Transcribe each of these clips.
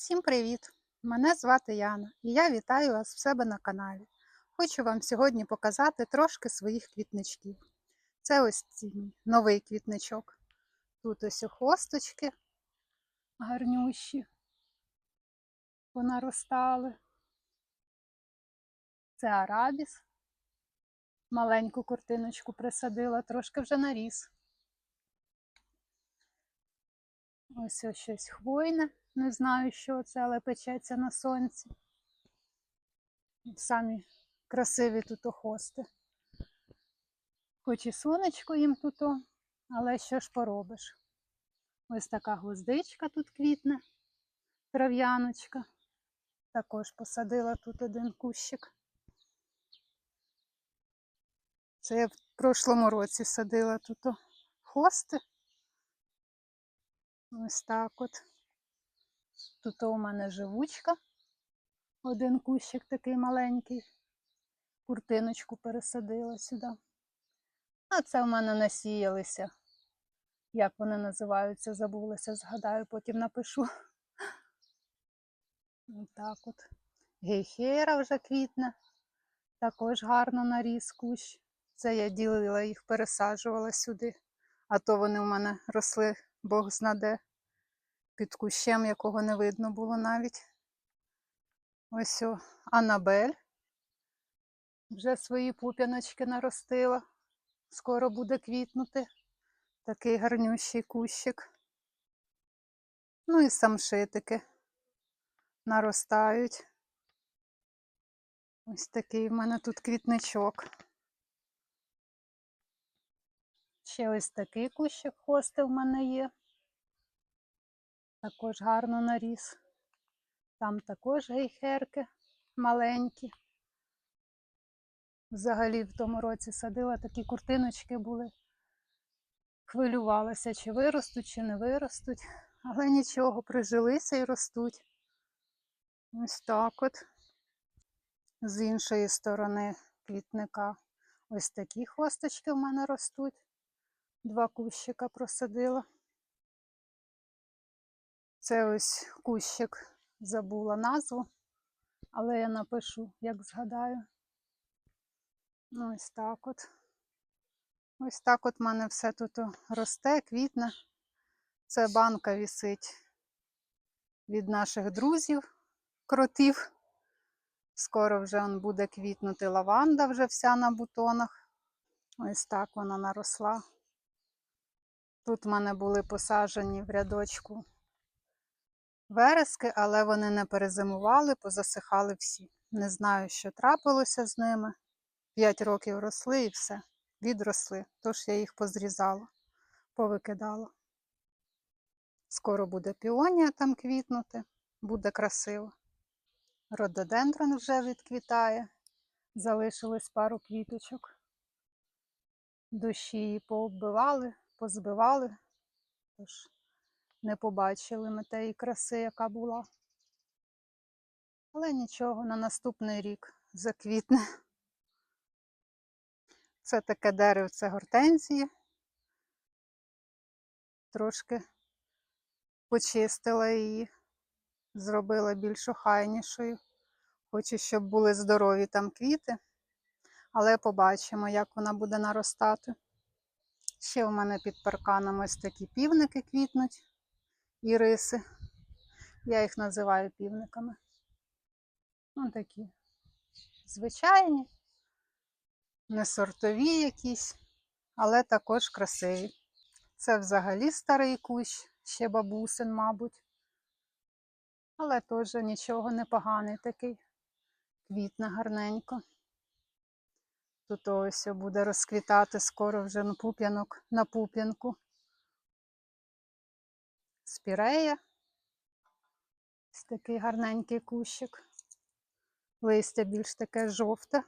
Всім привіт! Мене звати Яна і я вітаю вас в себе на каналі. Хочу вам сьогодні показати трошки своїх квітничків. Це ось цей новий квітничок. Тут ось хвосточки гарнющі понаростали. Це арабіс. Маленьку куртиночку присадила, трошки вже наріс. Ось ось щось хвойне. Не знаю, що це, але печеться на сонці. Самі красиві тут хости. Хоч і сонечко їм тут, але що ж поробиш? Ось така гвоздичка тут квітне, трав'яночка. Також посадила тут один кущик. Це я в прошлому році садила тут хости. Ось так от. Тут у мене живучка. Один кущик такий маленький. Куртиночку пересадила сюди. А це в мене насіялися. Як вони називаються, забулася, згадаю, потім напишу. Отак от. Гейхера вже квітне. Також гарно наріс кущ. Це я ділила їх, пересаджувала сюди. А то вони в мене росли, Бог знаде під кущем, якого не видно було навіть. Ось о, Анабель. Вже свої пуп'яночки наростила. Скоро буде квітнути. Такий гарнющий кущик. Ну і самшитики наростають. Ось такий в мене тут квітничок. Ще ось такий кущик хости в мене є. Також гарно наріс. Там також гейхерки маленькі. Взагалі в тому році садила такі куртиночки були. Хвилювалася, чи виростуть, чи не виростуть. Але нічого, прижилися і ростуть. Ось так от. З іншої сторони квітника. Ось такі хвосточки в мене ростуть. Два кущика просадила. Це ось кущик, забула назву, але я напишу, як згадаю. Ну, ось так от. Ось так от в мене все тут росте, квітне. Це банка вісить від наших друзів, кротів. Скоро вже он буде квітнути лаванда вже вся на бутонах. Ось так вона наросла. Тут в мене були посаджені в рядочку верески, але вони не перезимували, позасихали всі. Не знаю, що трапилося з ними. П'ять років росли і все, відросли, тож я їх позрізала, повикидала. Скоро буде піонія там квітнути, буде красиво. Рододендрон вже відквітає, залишилось пару квіточок. Дощі її пооббивали, позбивали, тож не побачили ми тієї краси, яка була. Але нічого, на наступний рік заквітне. Це таке деревце гортензії. Трошки почистила її, зробила більш охайнішою. Хочу, щоб були здорові там квіти, але побачимо, як вона буде наростати. Ще у мене під парканом ось такі півники квітнуть іриси. Я їх називаю півниками. Ось такі звичайні, не сортові якісь, але також красиві. Це взагалі старий кущ, ще бабусин, мабуть. Але теж нічого непоганий такий. Квітне гарненько. Тут ось буде розквітати скоро вже на пуп'янок на пуп'янку спірея. Ось такий гарненький кущик. Листя більш таке жовте.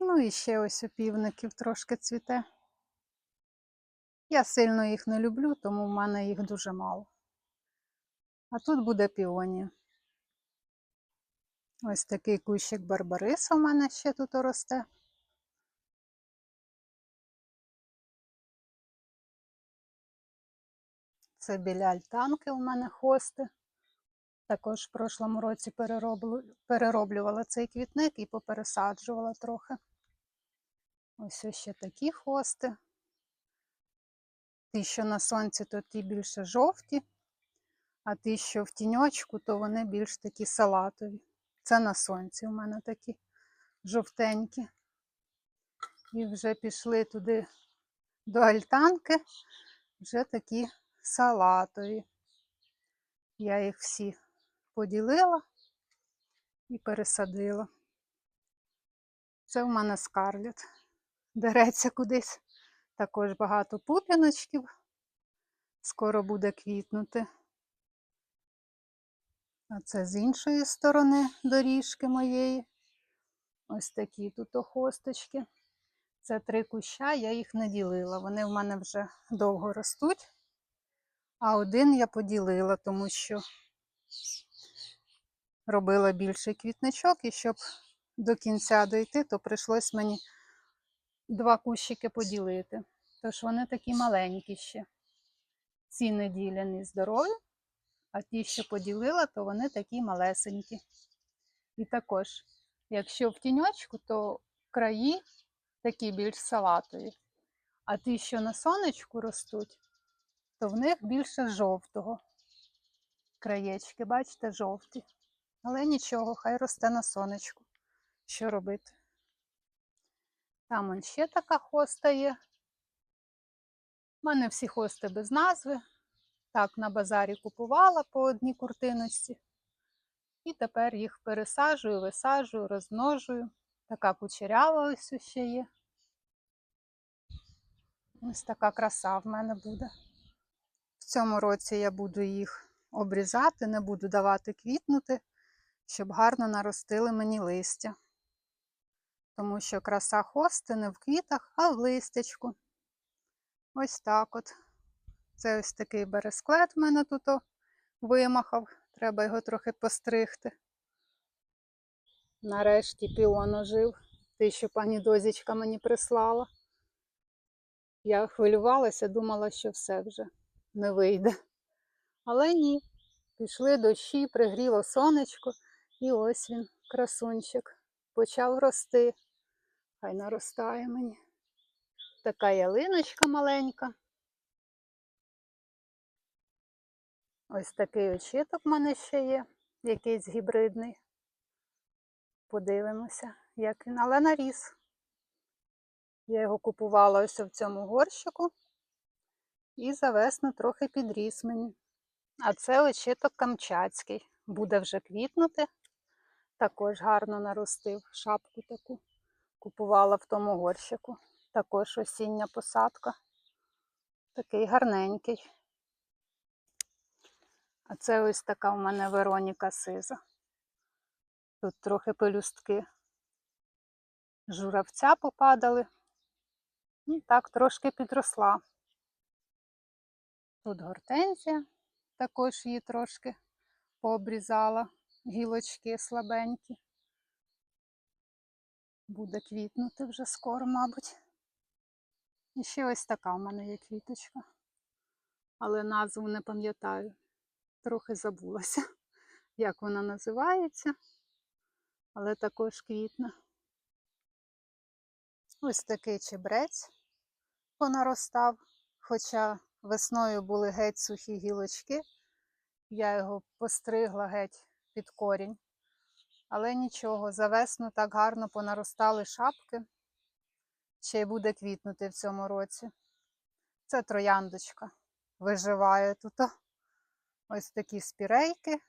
Ну і ще ось у півників трошки цвіте. Я сильно їх не люблю, тому в мене їх дуже мало. А тут буде піонія. Ось такий кущик барбариса у мене ще тут росте. Це біля альтанки у мене хости. Також в прошлому році перероблю- перероблювала цей квітник і попересаджувала трохи. Ось ще такі хости. Ті, що на сонці, то ті більше жовті, а ті, що в тіньочку, то вони більш такі салатові. Це на сонці у мене такі жовтенькі. І вже пішли туди до альтанки, вже такі салатові. Я їх всі поділила і пересадила. Це в мене скарлет. Дереться кудись. Також багато пуп'яночків. Скоро буде квітнути. А це з іншої сторони доріжки моєї. Ось такі тут охосточки. Це три куща, я їх не ділила. Вони в мене вже довго ростуть. А один я поділила, тому що робила більший квітничок, і щоб до кінця дойти, то прийшлось мені два кущики поділити. Тож вони такі маленькі ще. Ці неділяні здорові, а ті, що поділила, то вони такі малесенькі. І також, якщо в тіньочку, то краї такі більш салатові. А ті, що на сонечку ростуть, то в них більше жовтого. Краєчки, бачите, жовті. Але нічого, хай росте на сонечку. Що робити? Там он ще така хоста є. У мене всі хости без назви. Так, на базарі купувала по одній куртиночці. І тепер їх пересаджую, висаджую, розмножую. Така кучерява ось ще є. Ось така краса в мене буде. Цьому році я буду їх обрізати, не буду давати квітнути, щоб гарно наростили мені листя. Тому що краса хости не в квітах, а в листячку. Ось так от. Це ось такий бересклет в мене тут вимахав. Треба його трохи постригти. Нарешті піон ожив. Те, що пані Дозічка мені прислала. Я хвилювалася, думала, що все вже не вийде. Але ні. Пішли дощі, пригріло сонечко, і ось він, красунчик, почав рости. Хай наростає мені. Така ялиночка маленька. Ось такий очіток в мене ще є, якийсь гібридний. Подивимося, як він, але наріс. Я його купувала ось в цьому горщику і за весну трохи підріс мені. А це очіток камчатський. Буде вже квітнути. Також гарно наростив шапку таку. Купувала в тому горщику. Також осіння посадка. Такий гарненький. А це ось така в мене Вероніка Сиза. Тут трохи пелюстки журавця попадали. І так трошки підросла. Тут гортензія, також її трошки пообрізала, гілочки слабенькі. Буде квітнути вже скоро, мабуть. І ще ось така в мене є квіточка. Але назву не пам'ятаю. Трохи забулася, як вона називається, але також квітне. Ось такий чебрець понаростав, хоча весною були геть сухі гілочки. Я його постригла геть під корінь. Але нічого, за весну так гарно понаростали шапки. Ще й буде квітнути в цьому році. Це трояндочка виживає тут. Ось такі спірейки.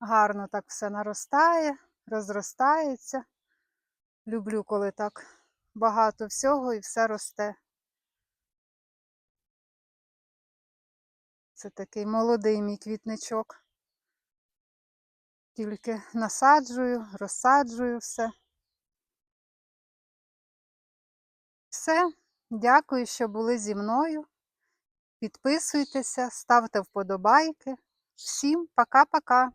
Гарно так все наростає, розростається. Люблю, коли так багато всього і все росте. Це такий молодий мій квітничок. Тільки насаджую, розсаджую все. Все. Дякую, що були зі мною. Підписуйтеся, ставте вподобайки. Всім пока-пока!